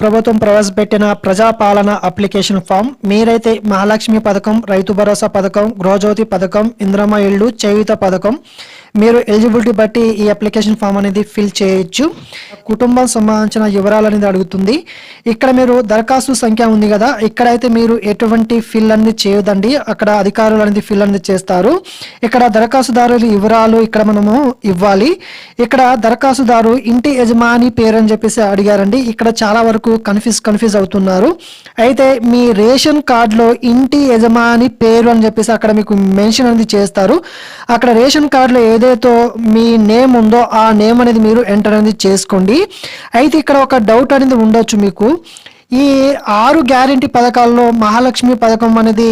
ప్రభుత్వం ప్రవేశపెట్టిన ప్రజాపాలన application form మీరైతే మహాలక్ష్మి పథకం రైతు భరోసా పథకం గృహజ్యోతి పథకం ఇంద్రమ్మ ఇళ్ళు చేయుత పథకం మీరు ఎలిజిబిలిటీ బట్టి ఈ అప్లికేషన్ ఫామ్ అనేది ఫిల్ చేయొచ్చు. కుటుంబం సంబంధించిన వివరాలు అనేది అడుగుతుంది. ఇక్కడ మీరు దరఖాస్తు సంఖ్య ఉంది కదా ఇక్కడైతే మీరు ఎటువంటి ఫిల్ అనేది చేయదండి అక్కడ అధికారులు అనేది ఫిల్ అనేది చేస్తారు. ఇక్కడ దరఖాస్తుదారుల వివరాలు ఇక్కడ మనము ఇవ్వాలి. ఇక్కడ దరఖాస్తుదారు ఇంటి యజమాని పేరు అని చెప్పేసి అడిగారండి. ఇక్కడ చాలా వరకు కన్ఫ్యూజ్ కన్ఫ్యూజ్ అవుతున్నారు. అయితే మీ రేషన్ కార్డులో ఇంటి యజమాని పేరు అని చెప్పేసి అక్కడ మీకు మెన్షన్ అనేది చేస్తారు. అక్కడ రేషన్ కార్డులో ఏదైతే మీ నేమ్ ఉందో ఆ నేమ్ అనేది మీరు ఎంటర్ అనేది చేసుకోండి. అయితే ఇక్కడ ఒక డౌట్ అనేది ఉండొచ్చు మీకు. ఈ ఆరు గ్యారంటీ పథకాల్లో మహాలక్ష్మి పథకం అనేది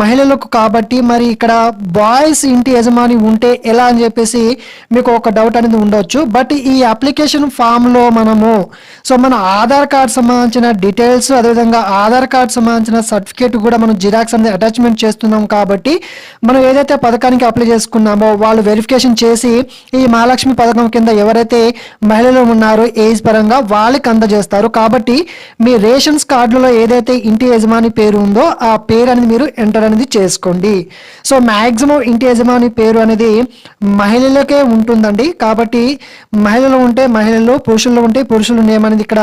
మహిళలకు కాబట్టి మరి ఇక్కడ బాయ్స్ ఇంటి యజమాని ఉంటే ఎలా అని చెప్పేసి మీకు ఒక డౌట్ అనేది ఉండొచ్చు. బట్ ఈ అప్లికేషన్ ఫామ్లో మనము సో మన ఆధార్ కార్డ్ సంబంధించిన డీటెయిల్స్ అదేవిధంగా ఆధార్ కార్డ్ సంబంధించిన సర్టిఫికేట్ కూడా మనం జిరాక్స్ అనేది అటాచ్మెంట్ చేస్తున్నాం కాబట్టి మనం ఏదైతే పథకానికి అప్లై చేసుకున్నామో వాళ్ళు వెరిఫికేషన్ చేసి ఈ మహాలక్ష్మి పథకం కింద ఎవరైతే మహిళలు ఉన్నారో ఏజ్ పరంగా వాళ్ళకి అందజేస్తారు. కాబట్టి మీ రేషన్స్ కార్డులో ఏదైతే ఇంటి యజమాని పేరు ఉందో ఆ పేరు అనేది మీరు ఎంటర్ అనేది చేసుకోండి. సో మ్యాక్సిమం ఇంటి యజమాని పేరు అనేది మహిళలకే ఉంటుందండి. కాబట్టి మహిళలు ఉంటే మహిళలు పురుషుల్లో ఉంటే పురుషుల నేమ్ అనేది ఇక్కడ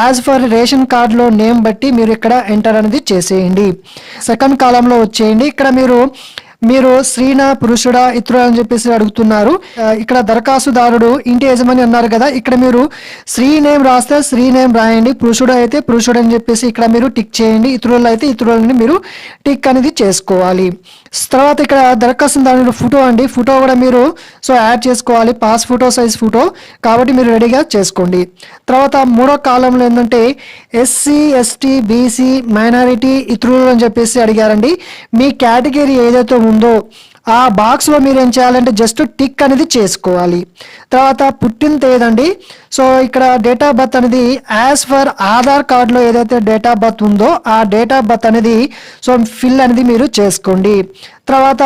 యాజ్ ఫర్ రేషన్ కార్డులో నేమ్ బట్టి మీరు ఇక్కడ ఎంటర్ అనేది చేసేయండి. సెకండ్ కాలంలో వచ్చేయండి. ఇక్కడ మీరు మీరు స్త్రీనా పురుషుడా ఇతరుడు అని చెప్పేసి అడుగుతున్నారు. ఇక్కడ దరఖాస్తుదారుడు ఇంటి యజమాని అన్నారు కదా ఇక్కడ మీరు స్త్రీ నేమ్ రాస్తే స్త్రీ నేమ్ రాయండి పురుషుడు అయితే పురుషుడు అని చెప్పేసి ఇక్కడ మీరు టిక్ చేయండి ఇతరులు అయితే ఇతరులని మీరు టిక్ అనేది చేసుకోవాలి. తర్వాత ఇక్కడ దరఖాస్తు దాని ఫోటో అండి. ఫోటో కూడా మీరు సో యాడ్ చేసుకోవాలి. పాస్ ఫోటో సైజ్ ఫోటో కాబట్టి మీరు రెడీగా చేసుకోండి. తర్వాత మూడో కాలంలో ఏంటంటే ఎస్సీ ఎస్టీ బీసీ మైనారిటీ ఇతరులు అని చెప్పేసి అడిగారండి. మీ కేటగిరీ ఏదైతే ఉందో ఆ బాక్స్లో మీరు ఏం చేయాలంటే జస్ట్ టిక్ అనేది చేసుకోవాలి. తర్వాత పుట్టిన తేదండి సో ఇక్కడ డేట్ ఆఫ్ బర్త్ అనేది యాజ్ ఫర్ ఆధార్ కార్డులో ఏదైతే డేట్ ఆఫ్ బర్త్ ఉందో ఆ డేట్ ఆఫ్ బర్త్ అనేది సో ఫిల్ అనేది మీరు చేసుకోండి. తర్వాత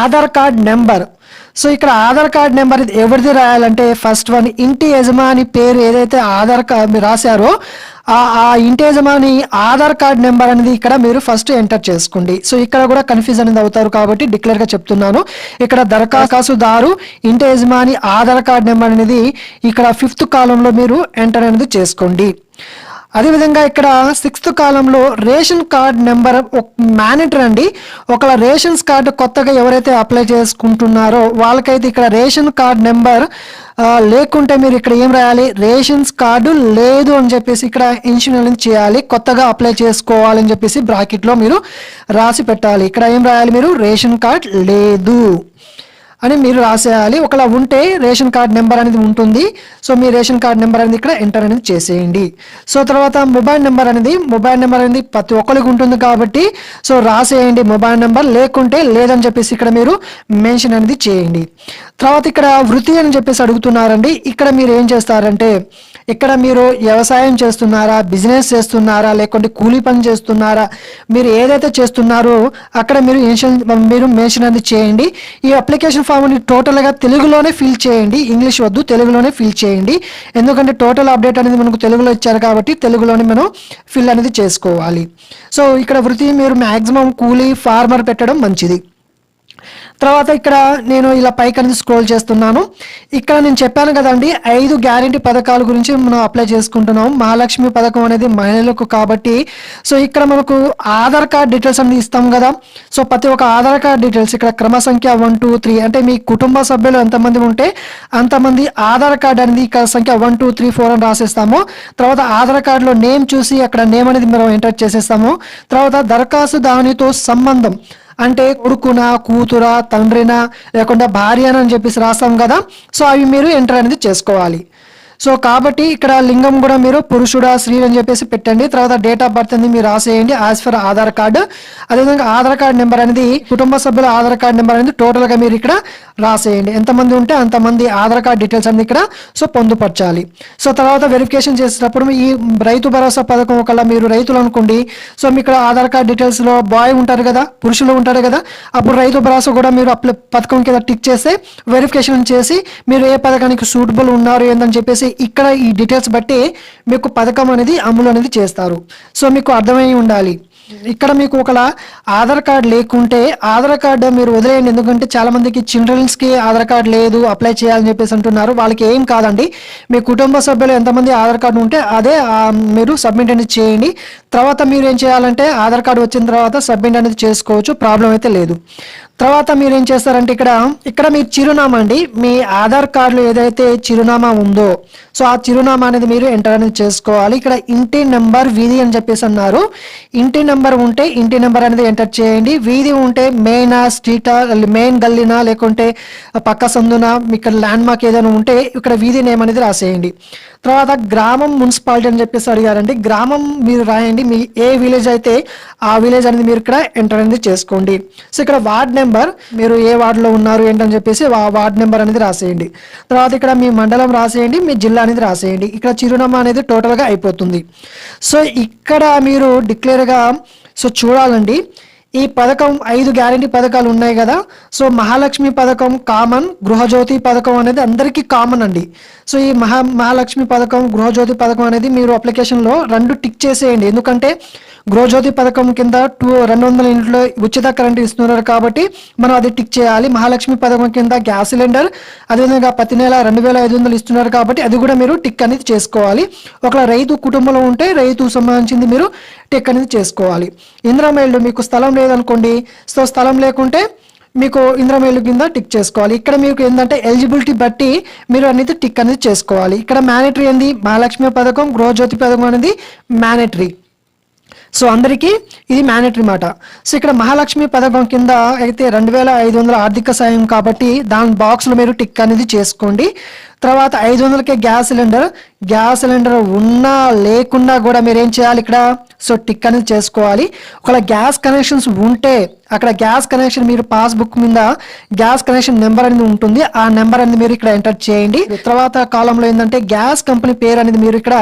ఆధార్ కార్డ్ నెంబర్ సో ఇక్కడ ఆధార్ కార్డ్ నెంబర్ ఎవరిది రాయాలంటే ఫస్ట్ వన్ ఇంటి యజమాని పేరు ఏదైతే ఆధార్ కార్డ్ మీరు రాశారో ఆ ఇంటి యజమాని ఆధార్ కార్డ్ నెంబర్ అనేది ఇక్కడ మీరు ఫస్ట్ ఎంటర్ చేసుకోండి. సో ఇక్కడ కూడా కన్ఫ్యూజ్ అనేది అవుతారు కాబట్టి డిక్లేర్గా చెప్తున్నాను. ఇక్కడ దరఖాస్తుదారు ఇంటి యజమాని ఆధార్ కార్డ్ నెంబర్ అనేది ఇక్కడ ఫిఫ్త్ కాలంలో మీరు ఎంటర్ అనేది చేసుకోండి. అదేవిధంగా ఇక్కడ సిక్స్త్ కాలంలో రేషన్ కార్డ్ నెంబర్ మేనేటర్ అండి. ఒకవేళ రేషన్స్ కార్డు కొత్తగా ఎవరైతే అప్లై చేసుకుంటున్నారో వాళ్ళకైతే ఇక్కడ రేషన్ కార్డ్ నెంబర్ లేకుంటే మీరు ఇక్కడ ఏం రాయాలి? రేషన్స్ కార్డు లేదు అని చెప్పేసి ఇక్కడ ఇన్సూరెన్స్ చేయాలి. కొత్తగా అప్లై చేసుకోవాలని చెప్పేసి బ్రాకెట్లో మీరు రాసి పెట్టాలి. ఇక్కడ ఏం రాయాలి మీరు? రేషన్ కార్డ్ లేదు. అని మీరు రాసేయాలి. ఒకలా ఉంటే రేషన్ కార్డ్ నెంబర్ అనేది ఉంటుంది. సో మీ రేషన్ కార్డ్ నెంబర్ అనేది ఇక్కడ ఎంటర్ అనేది చేసేయండి. సో తర్వాత మొబైల్ నెంబర్ అనేది మొబైల్ నెంబర్ అనేది ప్రతి ఒక్కరికి ఉంటుంది కాబట్టి సో రాసేయండి మొబైల్ నెంబర్. లేకుంటే లేదని చెప్పేసి ఇక్కడ మీరు మెన్షన్ అనేది చేయండి. తర్వాత ఇక్కడ వృత్తి అని చెప్పేసి అడుగుతున్నారండి. ఇక్కడ మీరు ఏం చేస్తారంటే ఇక్కడ మీరు వ్యవసాయం చేస్తున్నారా బిజినెస్ చేస్తున్నారా లేకుంటే కూలీ పని చేస్తున్నారా మీరు ఏదైతే చేస్తున్నారో అక్కడ మీరు మీరు మెన్షన్ అనేది చేయండి. ఈ అప్లికేషన్ ఫామ్ని టోటల్గా తెలుగులోనే ఫిల్ చేయండి. ఇంగ్లీష్ వద్దు తెలుగులోనే ఫిల్ చేయండి. ఎందుకంటే టోటల్ అప్డేట్ అనేది మనకు తెలుగులో ఇచ్చారు కాబట్టి తెలుగులోనే మనం ఫిల్ అనేది చేసుకోవాలి. సో ఇక్కడ వృత్తి మీరు మ్యాక్సిమం కూలీ ఫార్మర్ పెట్టడం మంచిది. తర్వాత ఇక్కడ నేను ఇలా పైకి అనేది స్క్రోల్ చేస్తున్నాను. ఇక్కడ నేను చెప్పాను కదండి ఐదు గ్యారంటీ పథకాల గురించి మనం అప్లై చేసుకుంటున్నాం. మహాలక్ష్మి పథకం అనేది మహిళలకు కాబట్టి. సో ఇక్కడ మనకు ఆధార్ కార్డ్ డీటెయిల్స్ అనేది ఇస్తాం కదా. సో ప్రతి ఒక్క ఆధార్ కార్డ్ డీటెయిల్స్ ఇక్కడ క్రమ సంఖ్య వన్ టూ త్రీ అంటే మీ కుటుంబ సభ్యులు ఎంతమంది ఉంటే అంతమంది ఆధార్ కార్డ్ అనేది ఇక్కడ సంఖ్య వన్ టూ త్రీ ఫోర్ అని రాసేస్తాము. తర్వాత ఆధార్ కార్డులో నేమ్ చూసి అక్కడ నేమ్ అనేది మనం ఎంటర్ చేసేస్తాము. తర్వాత దరఖాస్తు దానితో సంబంధం. అంటే కొడుకునా కూతురా తండ్రినా లేకుండా భార్యనా అని చెప్పేసి రాస్తాం కదా. సో అవి మీరు ఎంటర్ అనేది చేసుకోవాలి. సో కాబట్టి ఇక్కడ లింగం కూడా మీరు పురుషుడా స్త్రీ అని చెప్పేసి పెట్టండి. తర్వాత డేట్ ఆఫ్ బర్త్ అనేది మీరు రాసేయండి యాజ్ ఫర్ ఆధార్ కార్డు. అదేవిధంగా ఆధార్ కార్డ్ నెంబర్ అనేది కుటుంబ సభ్యుల ఆధార్ కార్డ్ నెంబర్ అనేది టోటల్గా మీరు ఇక్కడ రాసేయండి. ఎంతమంది ఉంటే అంతమంది ఆధార్ కార్డ్ డీటెయిల్స్ అన్ని ఇక్కడ సో పొందుపరచాలి. సో తర్వాత వెరిఫికేషన్ చేసేటప్పుడు ఈ రైతు భరోసా పథకం ఒకళ్ళ మీరు రైతులు అనుకోండి సో మీ ఇక్కడ ఆధార్ కార్డ్ డీటెయిల్స్లో బాయ్ ఉంటారు కదా పురుషులు ఉంటారు కదా అప్పుడు రైతు భరోసా కూడా మీరు అప్లై పథకం కింద టిక్ చేస్తే వెరిఫికేషన్ చేసి మీరు ఏ పథకానికి సూటబుల్ ఉన్నారు ఏందని చెప్పేసి ఇక్కడ ఈ డీటెయిల్స్ బట్టి మీకు పథకం అనేది అమలు అనేది చేస్తారు. సో మీకు అర్థమై ఉండాలి. ఇక్కడ మీకు ఒకలా ఆధార్ కార్డ్ లేకుంటే ఆధార్ కార్డు మీరు వదిలేయండి. ఎందుకంటే చాలా మందికి చిల్డ్రన్స్కి ఆధార్ కార్డ్ లేదు అప్లై చేయాలని చెప్పేసి అంటున్నారు. వాళ్ళకి ఏం కాదండి. మీ కుటుంబ సభ్యులు ఎంతమంది ఆధార్ కార్డు ఉంటే అదే మీరు సబ్మిట్ అనేది చేయండి. తర్వాత మీరు ఏం చేయాలంటే ఆధార్ కార్డు వచ్చిన తర్వాత సబ్మిట్ అనేది చేసుకోవచ్చు. ప్రాబ్లం అయితే లేదు. తర్వాత మీరు ఏం చేస్తారంటే ఇక్కడ ఇక్కడ మీ చిరునామా అండి మీ ఆధార్ కార్డులో ఏదైతే చిరునామా ఉందో సో ఆ చిరునామా అనేది మీరు ఎంటర్ అనేది చేసుకోవాలి. ఇక్కడ ఇంటి నెంబర్ వీధి అని చెప్పేసి అన్నారు. ఇంటి నెంబర్ ఉంటే ఇంటి నెంబర్ అనేది ఎంటర్ చేయండి. వీధి ఉంటే మెయిన్ స్ట్రీటా మెయిన్ గల్లీనా లేకుంటే పక్క సందున ఇక్కడ ల్యాండ్ మార్క్ ఏదైనా ఉంటే ఇక్కడ వీధి నేమ్ అనేది రాసేయండి. తర్వాత గ్రామం మున్సిపాలిటీ అని చెప్పేసి అడిగారండి. గ్రామం మీరు రాయండి. మీ ఏ విలేజ్ అయితే ఆ విలేజ్ అనేది మీరు ఇక్కడ ఎంటర్ అనేది చేసుకోండి. సో ఇక్కడ వార్డ్ నెంబర్ మీరు ఏ వార్డులో ఉన్నారు ఏంటని చెప్పేసి వార్డ్ నెంబర్ అనేది రాసేయండి. తర్వాత ఇక్కడ మీ మండలం రాసేయండి మీ జిల్లా అనేది రాసేయండి. ఇక్కడ చిరునామా అనేది టోటల్గా అయిపోతుంది. సో ఇక్కడ మీరు డిక్లేర్గా సో చూడాలండి. ఈ పథకం ఐదు గ్యారంటీ పథకాలు ఉన్నాయి కదా. సో మహాలక్ష్మి పథకం కామన్ గృహజ్యోతి పథకం అనేది అందరికీ కామన్ అండి. సో ఈ మహా మహాలక్ష్మి పథకం గృహజ్యోతి పథకం అనేది మీరు అప్లికేషన్లో రెండు టిక్ చేసేయండి. ఎందుకంటే గృహజ్యోతి పథకం కింద టూ రెండు వందల యూనిట్లు ఉచిత కరెంట్ ఇస్తున్నారు కాబట్టి మనం అది టిక్ చేయాలి. మహాలక్ష్మి పథకం కింద గ్యాస్ సిలిండర్ అదేవిధంగా ప్రతి నెల రెండు వేల ఐదు వందలు ఇస్తున్నారు కాబట్టి అది కూడా మీరు టిక్ అనేది చేసుకోవాలి. ఒకవేళ రైతు కుటుంబంలో ఉంటే రైతు సంబంధించింది మీరు టిక్ అనేది చేసుకోవాలి. ఇంద్రమైళ్ళు మీకు స్థలం లేదనుకోండి. సో స్థలం లేకుంటే మీకు ఇంద్రమైలు కింద టిక్ చేసుకోవాలి. ఇక్కడ మీకు ఏంటంటే ఎలిజిబిలిటీ బట్టి మీరు అనేది టిక్ అనేది చేసుకోవాలి. ఇక్కడ మ్యానేటరీ ఏంది? మహాలక్ష్మి పథకం గృహజ్యోతి పథకం అనేది మ్యానేటరీ సో అందరికీ ఇది మ్యానేటరీ మాట. సో ఇక్కడ మహాలక్ష్మి పథకం కింద అయితే రెండు వేల ఐదు వందల ఆర్థిక సాయం కాబట్టి దాని బాక్స్లో మీరు టిక్ అనేది చేసుకోండి. తర్వాత ఐదు వందలకే గ్యాస్ సిలిండర్. గ్యాస్ సిలిండర్ ఉన్నా లేకుండా కూడా మీరు ఏం చేయాలి ఇక్కడ? సో టిక్ అనేది చేసుకోవాలి. ఒకవేళ గ్యాస్ కనెక్షన్స్ ఉంటే అక్కడ గ్యాస్ కనెక్షన్ మీరు పాస్బుక్ మీద గ్యాస్ కనెక్షన్ నెంబర్ అనేది ఉంటుంది. ఆ నెంబర్ అనేది మీరు ఇక్కడ ఎంటర్ చేయండి. తర్వాత కాలంలో ఏంటంటే గ్యాస్ కంపెనీ పేరు అనేది మీరు ఇక్కడ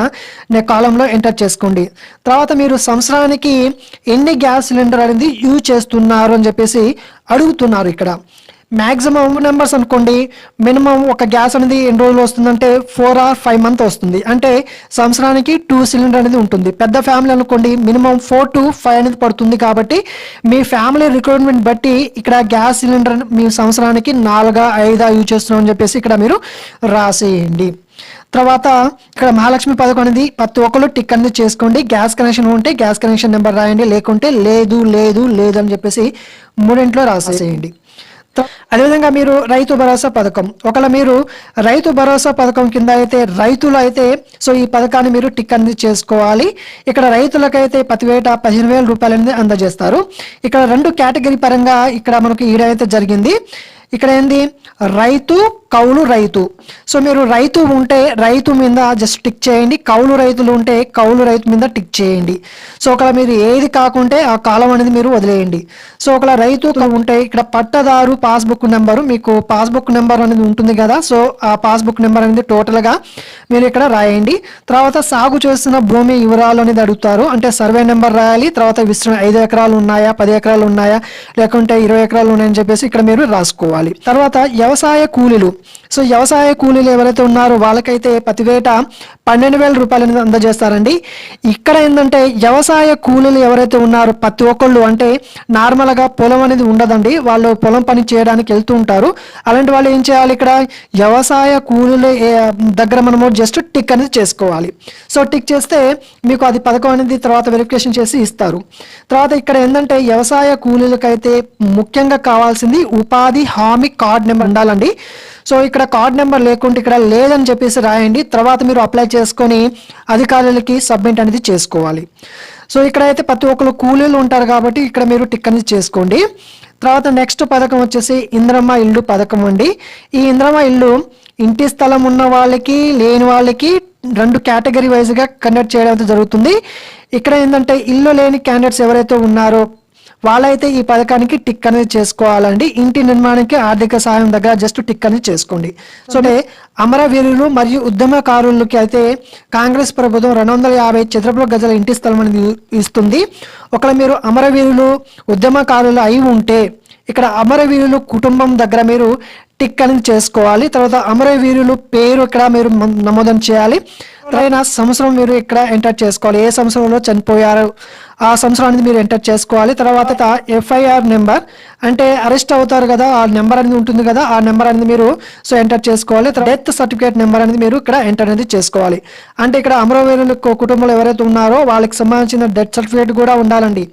కాలంలో ఎంటర్ చేసుకోండి. తర్వాత మీరు సంవత్సరానికి ఎన్ని గ్యాస్ సిలిండర్ అనేది యూజ్ చేస్తున్నారు అని చెప్పేసి అడుగుతున్నారు ఇక్కడ. మ్యాక్సిమం నెంబర్స్ అనుకోండి మినిమం ఒక గ్యాస్ అనేది ఎన్ని రోజులు వస్తుందంటే ఫోర్ ఆర్ ఫైవ్ మంత్ వస్తుంది. అంటే సంవత్సరానికి టూ సిలిండర్ అనేది ఉంటుంది. పెద్ద ఫ్యామిలీ అనుకోండి మినిమం ఫోర్ టు ఫైవ్ అనేది పడుతుంది కాబట్టి మీ ఫ్యామిలీ రిక్వైర్మెంట్ బట్టి ఇక్కడ గ్యాస్ సిలిండర్ మీ సంవత్సరానికి నాలుగా ఐదా యూజ్ చేస్తున్నాం అని చెప్పేసి ఇక్కడ మీరు రాసేయండి. తర్వాత ఇక్కడ మహాలక్ష్మి పథకం అనేది ప్రతి ఒక్కరు టిక్ అనేది చేసుకోండి. గ్యాస్ కనెక్షన్ ఉంటే గ్యాస్ కనెక్షన్ నెంబర్ రాయండి. లేకుంటే లేదు లేదు లేదు అని చెప్పేసి మూడింట్లో రాసేసేయండి అదేవిధంగా మీరు రైతు భరోసా పథకం. ఒకవేళ మీరు రైతు భరోసా పథకం కింద అయితే రైతులు అయితే సో ఈ పథకాన్ని మీరు టిక్ అనేది చేసుకోవాలి. ఇక్కడ రైతులకైతే ప్రతి పదిహేను వేల రూపాయలు అనేది అందజేస్తారు. ఇక్కడ రెండు కేటగిరీ పరంగా ఇక్కడ మనకి ఈడైతే జరిగింది. ఇక్కడ ఏంది? రైతు కౌలు రైతు. సో మీరు రైతు ఉంటే రైతు మీద జస్ట్ టిక్ చేయండి. కౌలు రైతులు ఉంటే కౌలు రైతు మీద టిక్ చేయండి. సో ఒకవేళ మీరు ఏది కాకుంటే ఆ కాలం అనేది మీరు వదిలేయండి. సో ఒకవేళ రైతు ఉంటే ఇక్కడ పట్టదారు పాస్బుక్ నెంబరు మీకు పాస్బుక్ నెంబర్ అనేది ఉంటుంది కదా. సో ఆ పాస్బుక్ నెంబర్ అనేది టోటల్గా మీరు ఇక్కడ రాయండి. తర్వాత సాగు చేస్తున్న భూమి వివరాలు అనేది అడుగుతారు. అంటే సర్వే నెంబర్ రాయాలి. తర్వాత విస్తరణ ఐదు ఎకరాలు ఉన్నాయా పది ఎకరాలు ఉన్నాయా లేకుంటే ఇరవై ఎకరాలు ఉన్నాయని చెప్పేసి ఇక్కడ మీరు రాసుకోవాలి. తర్వాత వ్యవసాయ కూలీలు. సో వ్యవసాయ కూలీలు ఎవరైతే ఉన్నారో వాళ్ళకైతే ప్రతివేట పన్నెండు వేల రూపాయలు అనేది అందజేస్తారండి. ఇక్కడ ఏంటంటే వ్యవసాయ కూలీలు ఎవరైతే ఉన్నారో ప్రతి ఒక్కళ్ళు అంటే నార్మల్గా పొలం అనేది ఉండదండి. వాళ్ళు పొలం పని చేయడానికి వెళ్తూ ఉంటారు. అలాంటి వాళ్ళు ఏం చేయాలి ఇక్కడ? వ్యవసాయ కూలీలు దగ్గర మనము జస్ట్ టిక్ అనేది చేసుకోవాలి. సో టిక్ చేస్తే మీకు అది పథకం అనేది తర్వాత వెరిఫికేషన్ చేసి ఇస్తారు. తర్వాత ఇక్కడ ఏంటంటే వ్యవసాయ కూలీలకైతే ముఖ్యంగా కావాల్సింది ఉపాధి హామీ కార్డ్ నెంబర్ ఉండాలండి. సో ఇక్కడ కార్డ్ నెంబర్ లేకుంటే ఇక్కడ లేదని చెప్పేసి రాయండి. తర్వాత మీరు అప్లై చేసుకొని అధికారులకి సబ్మిట్ అనేది చేసుకోవాలి. సో ఇక్కడ అయితే ప్రతి ఒక్కరు కూలీలు ఉంటారు కాబట్టి ఇక్కడ మీరు టిక్ అనేది చేసుకోండి. తర్వాత నెక్స్ట్ పథకం వచ్చేసి ఇంద్రమ్మ ఇల్లు పథకం అండి. ఈ ఇంద్రమ్మ ఇల్లు ఇంటి స్థలం ఉన్న వాళ్ళకి లేని వాళ్ళకి రెండు కేటగిరీ వైజ్గా కండక్ట్ చేయడం అయితే జరుగుతుంది. ఇక్కడ ఏంటంటే ఇల్లు లేని క్యాండిడేట్స్ ఎవరైతే ఉన్నారో వాళ్ళైతే ఈ పథకానికి టిక్ అనేది చేసుకోవాలండి. ఇంటి నిర్మాణానికి ఆర్థిక సాయం దగ్గర జస్ట్ టిక్ అనేది చేసుకోండి. సో అంటే అమరవీరులు మరియు ఉద్యమకారులకి అయితే కాంగ్రెస్ ప్రభుత్వం రెండు వందల యాభై చదరపు గజల ఇంటి స్థలం అనేది ఇస్తుంది. ఒకవేళ మీరు అమరవీరులు ఉద్యమకారులు అయి ఉంటే ఇక్కడ అమరవీరులు కుటుంబం దగ్గర మీరు టిక్ అనేది చేసుకోవాలి. తర్వాత అమరవీరులు పేరు ఇక్కడ మీరు మ- చేయాలి. అయిన సంవత్సరం మీరు ఇక్కడ ఎంటర్ చేసుకోవాలి. ఏ సంవత్సరంలో చనిపోయారు? ఆ సంవత్సరం అనేది మీరు ఎంటర్ చేసుకోవాలి. తర్వాత ఎఫ్ఐఆర్ నెంబర్. అంటే అరెస్ట్ అవుతారు కదా ఆ నెంబర్ అనేది ఉంటుంది కదా ఆ నెంబర్ అనేది మీరు సో ఎంటర్ చేసుకోవాలి. డెత్ సర్టిఫికేట్ నెంబర్ అనేది మీరు ఇక్కడ ఎంటర్ అనేది చేసుకోవాలి. అంటే ఇక్కడ అమరవీరుల కుటుంబంలో ఎవరైతే ఉన్నారో వాళ్ళకి సంబంధించిన డెత్ సర్టిఫికేట్ కూడా ఉండాలండి.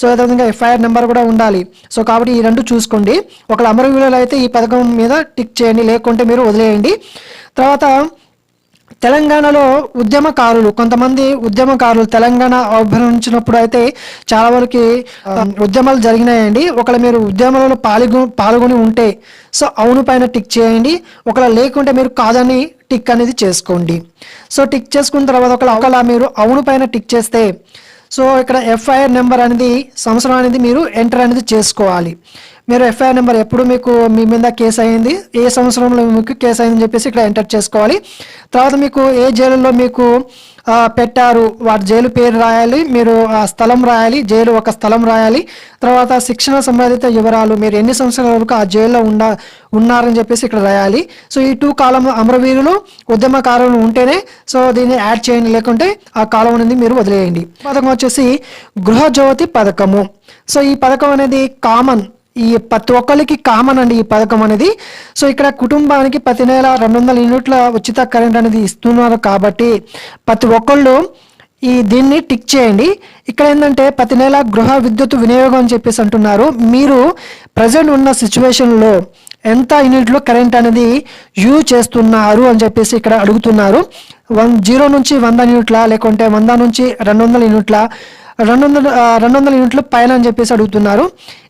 సో అదేవిధంగా ఎఫ్ఐఆర్ నెంబర్ కూడా ఉండాలి. సో కాబట్టి ఈ రెండు చూసుకోండి. ఒకళ్ళు అమరవీరులు అయితే ఈ పథకం మీద టిక్ చేయండి. లేకుంటే మీరు వదిలేయండి. తర్వాత తెలంగాణలో ఉద్యమకారులు కొంతమంది ఉద్యమకారులు తెలంగాణ ఆవిర్భవించినప్పుడు అయితే చాలా వరకు ఉద్యమాలు జరిగినాయండి. ఒకవేళ మీరు ఉద్యమాలలో పాల్గొ పాల్గొని ఉంటే సో అవును పైన టిక్ చేయండి. ఒకవేళ లేకుంటే మీరు కాదని టిక్ అనేది చేసుకోండి. సో టిక్ చేసుకున్న తర్వాత ఒకవేళ ఒకవేళ మీరు అవును పైన టిక్ చేస్తే సో ఇక్కడ ఎఫ్ఐఆర్ నెంబర్ అనేది సంవత్సరం అనేది మీరు ఎంటర్ అనేది చేసుకోవాలి. మీరు ఎఫ్ఐఆర్ నెంబర్ ఎప్పుడు మీకు మీ మీద కేసు అయింది ఏ సంవత్సరంలో మీకు కేసు అయిందని చెప్పేసి ఇక్కడ ఎంటర్ చేసుకోవాలి. తర్వాత మీకు ఏ జైలులో మీకు పెట్టారు. వాటి జైలు పేరు రాయాలి మీరు ఆ స్థలం రాయాలి జైలు ఒక స్థలం రాయాలి. తర్వాత శిక్షణ సంబంధిత వివరాలు మీరు ఎన్ని సంవత్సరాల వరకు ఆ జైల్లో ఉండ ఉన్నారని చెప్పేసి ఇక్కడ రాయాలి. సో ఈ టూ కాలం అమరవీరులు ఉద్యమకారులు ఉంటేనే సో దీన్ని యాడ్ చేయండి. లేకుంటే ఆ కాలం అనేది మీరు వదిలేయండి. పథకం వచ్చేసి గృహజ్యోతి పథకము. సో ఈ పథకం అనేది కామన్. ఈ ప్రతి ఒక్కరికి కామన్ అండి ఈ పథకం అనేది. సో ఇక్కడ కుటుంబానికి ప్రతి నెల రెండు వందల యూనిట్ల ఉచిత కరెంట్ అనేది ఇస్తున్నారు కాబట్టి ప్రతి ఒక్కళ్ళు ఈ దీన్ని టిక్ చేయండి. ఇక్కడ ఏంటంటే ప్రతి నెల గృహ విద్యుత్ వినియోగం అని చెప్పేసి అంటున్నారు. మీరు ప్రజెంట్ ఉన్న సిచ్యువేషన్లో ఎంత యూనిట్లు కరెంట్ అనేది యూజ్ చేస్తున్నారు అని చెప్పేసి ఇక్కడ అడుగుతున్నారు. వన్ జీరో నుంచి వంద యూనిట్ల లేకుంటే వంద నుంచి రెండు వందల యూనిట్ల రెండు వందల రెండు వందల యూనిట్లు పైన అని చెప్పేసి అడుగుతున్నారు.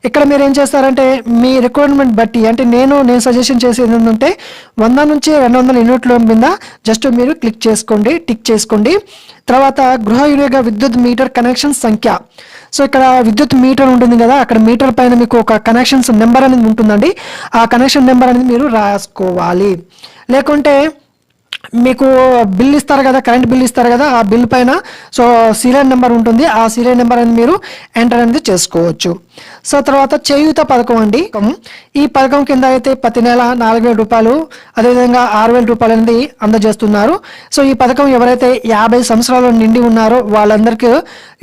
ఇక్కడ మీరు ఏం చేస్తారంటే మీ రిక్వైర్మెంట్ బట్టి అంటే నేను నేను సజెషన్ చేసేది ఏంటంటే వంద నుంచి రెండు వందల యూనిట్ల మీద జస్ట్ మీరు క్లిక్ చేసుకోండి టిక్ చేసుకోండి. తర్వాత గృహ వినియోగ విద్యుత్ మీటర్ కనెక్షన్ సంఖ్య. సో ఇక్కడ విద్యుత్ మీటర్ ఉంటుంది కదా అక్కడ మీటర్ పైన మీకు ఒక కనెక్షన్స్ నెంబర్ అనేది ఉంటుందండి. ఆ కనెక్షన్ నెంబర్ అనేది మీరు రాసుకోవాలి. లేకుంటే మీకు బిల్ ఇస్తారు కదా కరెంట్ బిల్ ఇస్తారు కదా ఆ బిల్ పైన సో సీరియల్ నెంబర్ ఉంటుంది. ఆ సీరియల్ నెంబర్ అనేది మీరు ఎంటర్ అనేది చేసుకోవచ్చు. సో తర్వాత చేయూత పథకం అండి. ఈ పథకం కింద అయితే ప్రతి నెల నాలుగు వేల రూపాయలు అదేవిధంగా ఆరు వేల రూపాయలు అనేది అందజేస్తున్నారు. సో ఈ పథకం ఎవరైతే యాభై సంవత్సరాలు నిండి ఉన్నారో వాళ్ళందరికీ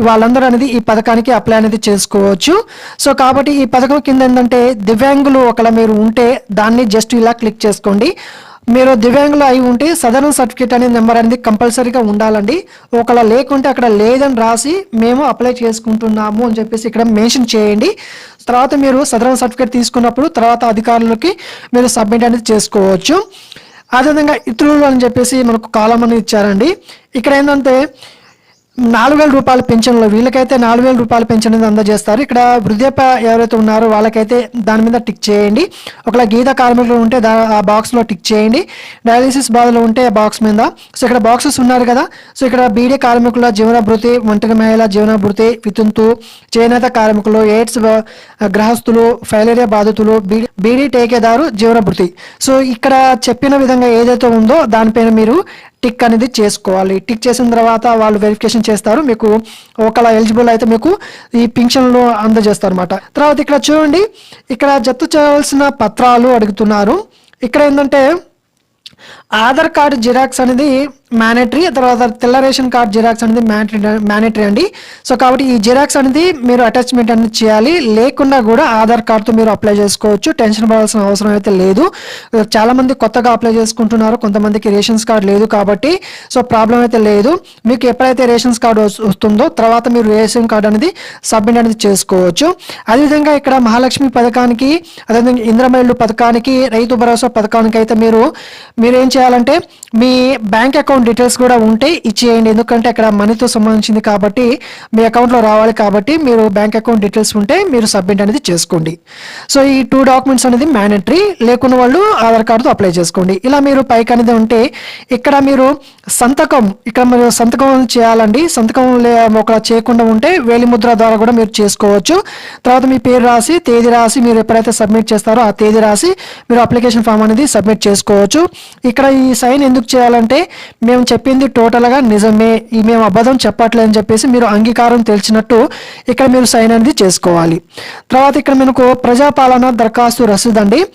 వాళ్ళందరూ అనేది ఈ పథకానికి అప్లై అనేది చేసుకోవచ్చు. సో కాబట్టి ఈ పథకం కింద ఏంటంటే దివ్యాంగులు ఒకవేళ మీరు ఉంటే దాన్ని జస్ట్ ఇలా క్లిక్ చేసుకోండి. మీరు దివ్యాంగులు అయి ఉంటే సదరన్ సర్టిఫికేట్ అనే నెంబర్ అనేది కంపల్సరీగా ఉండాలండి. ఒకవేళ లేకుంటే అక్కడ లేదని రాసి మేము అప్లై చేసుకుంటున్నాము అని చెప్పేసి ఇక్కడ మెన్షన్ చేయండి. తర్వాత మీరు సదరన్ సర్టిఫికేట్ తీసుకున్నప్పుడు తర్వాత అధికారులకి మీరు సబ్మిట్ అనేది చేసుకోవచ్చు. అదేవిధంగా ఇతరులు అని చెప్పేసి మనకు కాలం అనేది ఇచ్చారండి. ఇక్కడ ఏంటంటే నాలుగు వేల రూపాయల పెన్షన్లు వీళ్ళకైతే నాలుగు వేల రూపాయల పెన్షన్ అనేది అందజేస్తారు. ఇక్కడ వృద్ధాప్య ఎవరైతే ఉన్నారో వాళ్ళకైతే దాని మీద టిక్ చేయండి. ఒకవేళ గీత కార్మికులు ఉంటే ఆ బాక్స్లో టిక్ చేయండి. డయాలిసిస్ బాధలు ఉంటే ఆ బాక్స్ మీద. సో ఇక్కడ బాక్సెస్ ఉన్నారు కదా. సో ఇక్కడ బీడీ కార్మికుల జీవనభృతి ఒంటరి మహిళ జీవనభృతి వితంతు చేనేత కార్మికులు ఎయిడ్స్ గ్రహస్థులు ఫైలేరియా బాధితులు బీడీ బీడీ టేకేదారు జీవనభృతి సో ఇక్కడ చెప్పిన విధంగా ఏదైతే ఉందో దానిపైన మీరు టిక్ అనేది చేసుకోవాలి. టిక్ చేసిన తర్వాత వాళ్ళు వెరిఫికేషన్ చేస్తారు. మీకు ఒకవేళ ఎలిజిబుల్ అయితే మీకు ఈ పింఛన్లు అందజేస్తారు అనమాట తర్వాత ఇక్కడ చూడండి. ఇక్కడ జత చేయవలసిన పత్రాలు అడుగుతున్నారు. ఇక్కడ ఏంటంటే ఆధార్ కార్డు జిరాక్స్ అనేది మ్యానేటరీ తర్వాత తెల్ల రేషన్ కార్డ్ జిరాక్స్ అనేది మ్యానేటరీ అండి. సో కాబట్టి ఈ జిరాక్స్ అనేది మీరు అటాచ్మెంట్ అనేది చేయాలి. లేకుండా కూడా ఆధార్ కార్డుతో మీరు అప్లై చేసుకోవచ్చు. టెన్షన్ పడాల్సిన అవసరం అయితే లేదు. చాలామంది కొత్తగా అప్లై చేసుకుంటున్నారు. కొంతమందికి రేషన్స్ కార్డ్ లేదు కాబట్టి సో ప్రాబ్లం అయితే లేదు. మీకు ఎప్పుడైతే రేషన్స్ కార్డు వస్తుందో తర్వాత మీరు రేషన్ కార్డు అనేది సబ్మిట్ అనేది చేసుకోవచ్చు. అదేవిధంగా ఇక్కడ మహాలక్ష్మి పథకానికి అదేవిధంగా ఇంద్రమైళ్ళు పథకానికి రైతు భరోసా పథకానికి అయితే మీరు మీరు ఏం చేయాలంటే మీ బ్యాంక్ అకౌంట్ డీటెయిల్స్ కూడా ఉంటే ఇచ్చేయండి. ఎందుకంటే అక్కడ మనీతో సంబంధించింది కాబట్టి మీ అకౌంట్లో రావాలి కాబట్టి మీరు బ్యాంక్ అకౌంట్ డీటెయిల్స్ ఉంటే మీరు సబ్మిట్ అనేది చేసుకోండి. సో ఈ టూ డాక్యుమెంట్స్ అనేది మ్యాండటరీ లేకున్న వాళ్ళు ఆధార్ కార్డుతో అప్లై చేసుకోండి. ఇలా మీరు పైకి అనేది ఉంటే ఇక్కడ మీరు సంతకం ఇక్కడ మీరు సంతకం చేయాలండి. సంతకం లే- ఒక చేయకుండా ఉంటే వేలిముద్ర ద్వారా కూడా మీరు చేసుకోవచ్చు. తర్వాత మీ పేరు రాసి తేదీ రాసి మీరు ఎప్పుడైతే సబ్మిట్ చేస్తారో ఆ తేదీ రాసి మీరు అప్లికేషన్ ఫామ్ అనేది సబ్మిట్ చేసుకోవచ్చు. ఇక్కడ ఈ సైన్ ఎందుకు చేయాలంటే మేము చెప్పింది టోటల్గా నిజమే ఈ మేము అబద్ధం చెప్పట్లేదు అని చెప్పేసి మీరు అంగీకారం తెలిసినట్టు ఇక్కడ మీరు సైన్ అనేది చేసుకోవాలి. తర్వాత ఇక్కడ మనకు ప్రజాపాలన దరఖాస్తు రసీదు అండి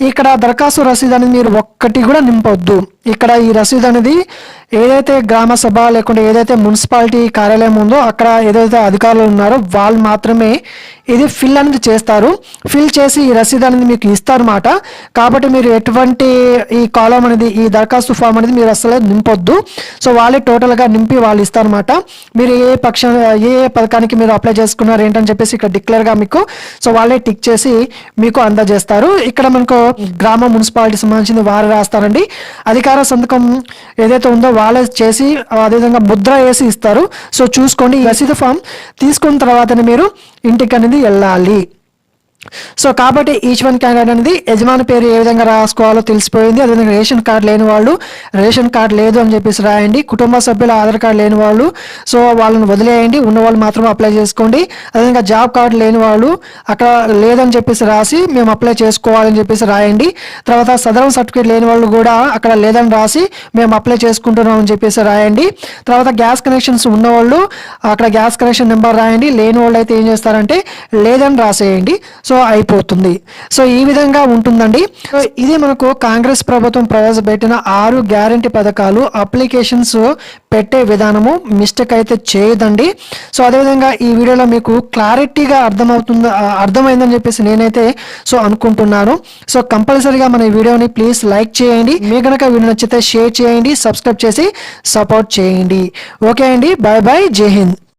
ఇక్కడ దరఖాస్తు రసీదు అనేది మీరు ఒక్కటి కూడా నింపొద్దు. ఇక్కడ ఈ రసీదు అనేది ఏదైతే గ్రామ సభ లేకుంటే ఏదైతే మున్సిపాలిటీ కార్యాలయం ఉందో అక్కడ ఏదైతే అధికారులు ఉన్నారో వాళ్ళు మాత్రమే ఇది ఫిల్ అనేది చేస్తారు. ఫిల్ చేసి ఈ రసీదు అనేది మీకు ఇస్తారన్నమాట. కాబట్టి మీరు ఎటువంటి ఈ కాలం అనేది ఈ దరఖాస్తు ఫామ్ అనేది మీరు అసలు నింపొద్దు. సో వాళ్ళే టోటల్గా నింపి వాళ్ళు ఇస్తారన్నమాట. మీరు ఏ పక్ష ఏ పథకానికి మీరు అప్లై చేసుకున్నారు ఏంటని చెప్పేసి ఇక్కడ డిక్లేర్గా మీకు సో వాళ్ళే టిక్ చేసి మీకు అందజేస్తారు. ఇక్కడ మనకు గ్రామ మున్సిపాలిటీ సంబంధించింది వారు రాస్తారండి. అధికార సంతకం ఏదైతే ఉందో వాళ్ళే చేసి అదేవిధంగా ముద్ర వేసి ఇస్తారు. సో చూసుకోండి రసీదు ఫామ్ తీసుకున్న తర్వాతనే మీరు ఇంటికి అనేది వెళ్ళాలి. సో కాబట్టి ఈచ్ వన్ క్యాండిడేట్ అనేది యజమాని పేరు ఏ విధంగా రాసుకోవాలో తెలిసిపోయింది. అదేవిధంగా రేషన్ కార్డు లేని వాళ్ళు రేషన్ కార్డు లేదు అని చెప్పేసి రాయండి. కుటుంబ సభ్యుల ఆధార్ కార్డు లేని వాళ్ళు సో వాళ్ళని వదిలేయండి. ఉన్న వాళ్ళు మాత్రం అప్లై చేసుకోండి. అదేవిధంగా జాబ్ కార్డు లేని వాళ్ళు అక్కడ లేదని చెప్పేసి రాసి మేము అప్లై చేసుకోవాలని చెప్పేసి రాయండి. తర్వాత సదరం సర్టిఫికేట్ లేని వాళ్ళు కూడా అక్కడ లేదని రాసి మేము అప్లై చేసుకుంటున్నాం అని చెప్పేసి రాయండి. తర్వాత గ్యాస్ కనెక్షన్స్ ఉన్నవాళ్ళు అక్కడ గ్యాస్ కనెక్షన్ నెంబర్ రాయండి. లేని వాళ్ళు అయితే ఏం చేస్తారంటే లేదని రాసేయండి. సో అయిపోతుంది. సో ఈ విధంగా ఉంటుందండి. సో ఇది మనకు కాంగ్రెస్ ప్రభుత్వం ప్రవేశపెట్టిన ఆరు గ్యారంటీ పథకాలు అప్లికేషన్స్ పెట్టే విధానము మిస్టేక్ అయితే చేయదండి. సో అదేవిధంగా ఈ వీడియోలో మీకు క్లారిటీగా అర్థమవుతుంది అర్థమైందని చెప్పేసి నేనైతే సో అనుకుంటున్నాను. సో కంపల్సరీగా మన ఈ వీడియోని ప్లీజ్ లైక్ చేయండి. మీ కనుక వీడియో నచ్చితే షేర్ చేయండి సబ్స్క్రైబ్ చేసి సపోర్ట్ చేయండి. ఓకే అండి. బాయ్ బాయ్ జై హింద్.